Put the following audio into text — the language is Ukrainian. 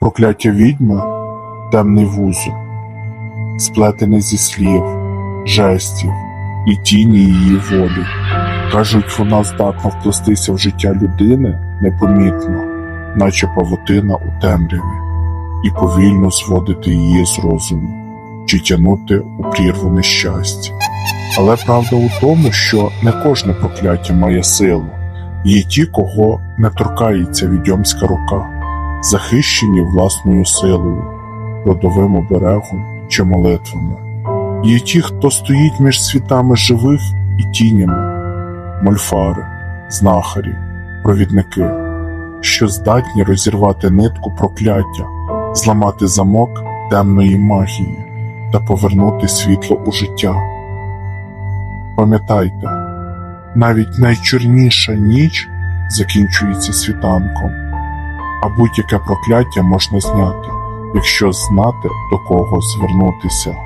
Прокляття відьми темний вузол, сплетене зі слів, жестів і тіні її волі. Кажуть, вона здатна вплестися в життя людини непомітно, наче павутина у темряві, і повільно зводити її з розуму чи тягнути у прірву нещастя. Але правда у тому, що не кожне прокляття має силу, є ті, кого не торкається відьомська рука, захищені власною силою, родовим оберегом чи молитвами. Є ті, хто стоїть між світами живих і тінями, мольфари, знахарі, провідники, що здатні розірвати нитку прокляття, зламати замок темної магії та повернути світло у життя. Пам'ятайте, навіть найчорніша ніч закінчується світанком, а будь-яке прокляття можна зняти, якщо знати до кого звернутися.